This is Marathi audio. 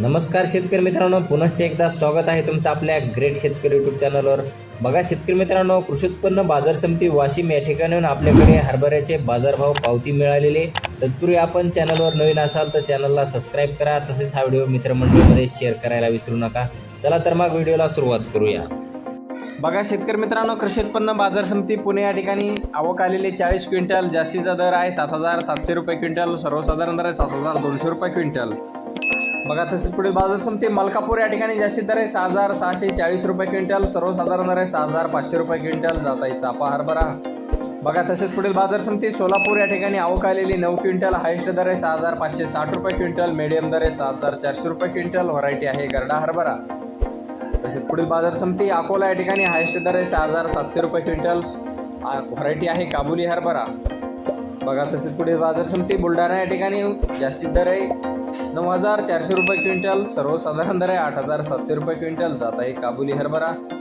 नमस्कार शेतकरी मित्रांनो पुनश्च एकदा स्वागत आहे तुमचं आपल्या ग्रेट शेतकरी यूट्यूब चॅनलवर बघा शेतकरी मित्रांनो कृषी उत्पन्न बाजार समिती वाशिम या ठिकाणाहून आपल्याकडे हरभऱ्याचे बाजारभाव पावती मिळालेले तत्पूर्वी आपण चॅनलवर नवीन असाल तर चॅनलला सबस्क्राईब करा तसेच हा व्हिडिओ मित्रमंडळीमध्ये शेअर करायला विसरू नका. चला तर मग व्हिडिओला सुरुवात करूया. बघा शेतकरी मित्रांनो कृषी उत्पन्न बाजार समिती पुणे या ठिकाणी आवक आलेले चाळीस क्विंटल जास्तीचा दर आहे सात हजार सातशे रुपये क्विंटल सर्वसाधारण दर आहे सात हजार दोनशे रुपये क्विंटल. बघा तसेच पुढे बाजार समिती मलकापूर या ठिकाणी जास्तीत दर आहे. सहा हजार सहाशे चाळीस रुपये क्विंटल सर्वसाधारण दर आहे सहा हजार पाचशे रुपये क्विंटल. जात आहे चापा हरभरा. बघा तसेच पुढील बाजार समिती सोलापूर या ठिकाणी आवक आलेली नऊ क्विंटल हायस्ट दर आहे सहा हजार पाचशे साठ रुपये क्विंटल मिडियम दर आहे सहा हजार चारशे रुपये क्विंटल व्हरायटी आहे गरडा हरभरा. तसेच पुढील बाजार समिती अकोला या ठिकाणी हायस्ट दर आहे सहा हजार सातशे रुपये क्विंटल व्हरायटी आहे काबुली हरभरा. बघा तसेच पुढील बाजार समिती बुलढाणा या ठिकाणी जास्तीत दर आहे नऊ हजार चारशे रुपये क्विंटल सर्वसाधारण दर आहे आठ हजार सातशे रुपये क्विंटल. जात आहे काबुली हरभरा.